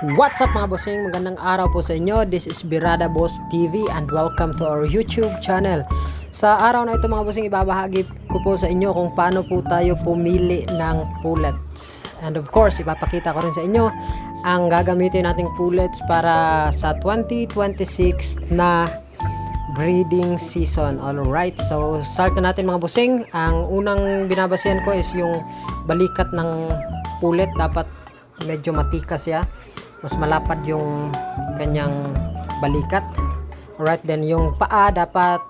What's up mga bossing? Magandang araw po sa inyo. This is Birada Boss TV and welcome to our YouTube channel. Sa araw na ito mga bossing, ibabahagi ko po sa inyo kung paano po tayo pumili ng pullets. And of course, ipapakita ko rin sa inyo ang gagamitin nating pullets para sa 2026 na breeding season. Alright, so start na natin mga busing. Ang unang binabasihan ko is yung balikat ng pulet. Dapat medyo matikas siya. Mas malapad yung kanyang balikat. Alright, then yung paa dapat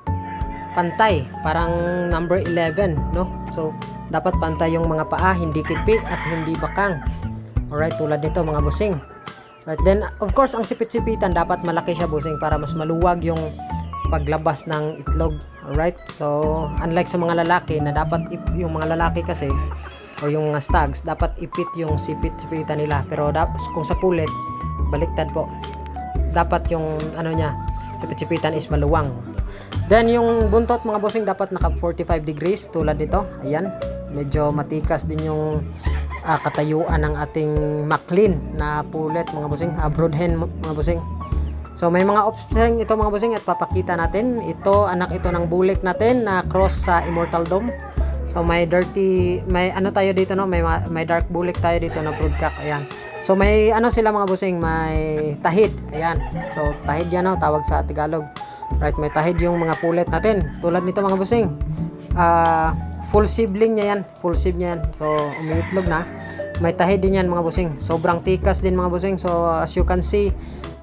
pantay. Parang number 11, no? So, dapat pantay yung mga paa, hindi kipit at hindi bakang. Alright, tulad nito mga busing. Right, then of course ang sipit-sipitan dapat malaki siya busing para mas maluwag yung paglabas ng itlog. Alright? So, unlike sa mga lalaki na dapat yung mga lalaki kasi or yung mga stags, dapat ipit yung sipit-sipitan nila. Pero kung sa pulet, baliktad po. Dapat yung ano niya, sipit-sipitan is maluwang. Then yung buntot mga bossing dapat naka 45 degrees tulad nito. Ayan. Medyo matikas din yung ah, katayuan ng ating Maclean na pulet mga bossing. Uh, broadhen mga bossing. So may mga offspring ito mga bossing at papakita natin. Ito anak ito ng bulik natin na cross sa Immortal Dome. So may dirty, may ano tayo dito no, may ma- may dark bulik tayo dito na broodcock. Ayan. So may ano sila mga bossing, may tahid. Ayan. So tahid yan no, tawag sa Tagalog. Right, may tahid yung mga pulet natin. Tulad nito mga bossing. Ah, full sibling niya yan. Full sib niya yan. So umiitlog na. May tahid din yan mga bossing. Sobrang tikas din mga bossing. So as you can see,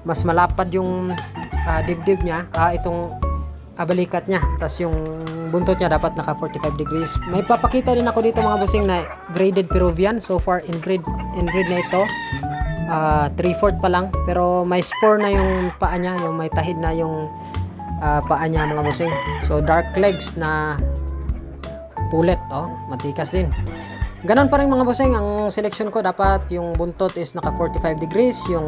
mas malapad yung ah, dibdib niya. Ah, itong ah, balikat niya. Tapos yung buntot niya dapat naka 45 degrees. May papakita din ako dito mga bossing na graded Peruvian. So far in grade in grade na ito. Ah, 3/4 pa lang pero may spore na yung paa niya, yung may tahid na yung ah, paa niya mga bossing. So dark legs na pulet oh, matikas din. Ganon pa rin mga bossing, ang selection ko dapat yung buntot is naka 45 degrees, yung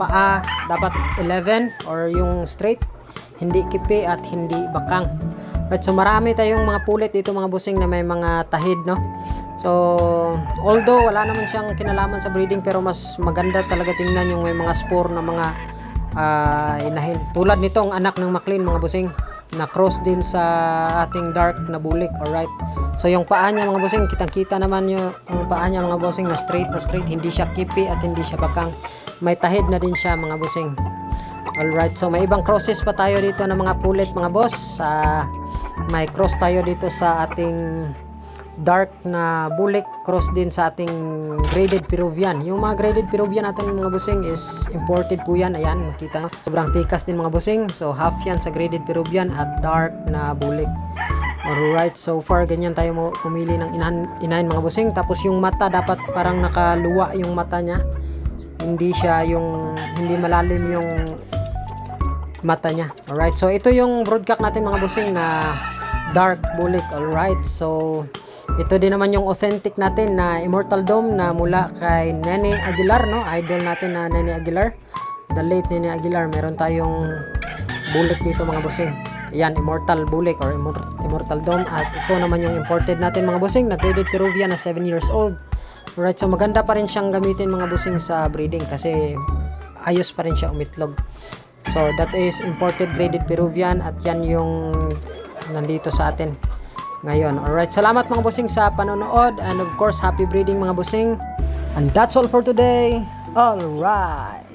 paa dapat 11 or yung straight, hindi kipi at hindi bakang. Right, so marami tayong mga pulet dito mga bossing na may mga tahid no. So, although wala naman siyang kinalaman sa breeding pero mas maganda talaga tingnan yung may mga spore na mga ah, inahin. Tulad nitong anak ng Maclean mga busing na cross din sa ating dark na bulik. Alright. So yung paa niya mga busing, kitang-kita naman yung, yung paa niya mga busing na straight na straight. Hindi siya kipi at hindi siya bakang. May tahid na din siya mga busing. Alright. So may ibang crosses pa tayo dito ng mga pulit mga boss. Sa may cross tayo dito sa ating dark na bulik cross din sa ating graded Peruvian. Yung mga graded Peruvian natin mga busing is imported po yan. Ayan, makita. Sobrang tikas din mga busing. So half yan sa graded Peruvian at dark na bulik. Alright, so far ganyan tayo pumili ng inahan, inahin mga busing. Tapos yung mata dapat parang nakaluwa yung mata niya. Hindi siya yung hindi malalim yung mata niya. Alright, so ito yung broadcock natin mga busing na dark bulik. Alright, so ito din naman yung authentic natin na Immortal Dome na mula kay Nene Aguilar, no? Idol natin na Nene Aguilar. The late Nene Aguilar. Meron tayong bulik dito mga busing. Yan, Immortal Bulik or Immor- Immortal Dome. At ito naman yung imported natin mga busing na graded Peruvian na 7 years old. Alright, so maganda pa rin siyang gamitin mga busing sa breeding kasi ayos pa rin siya umitlog. So that is imported graded Peruvian at yan yung nandito sa atin ngayon. Alright, salamat mga busing sa panonood and of course happy breeding mga busing. And that's all for today. Alright.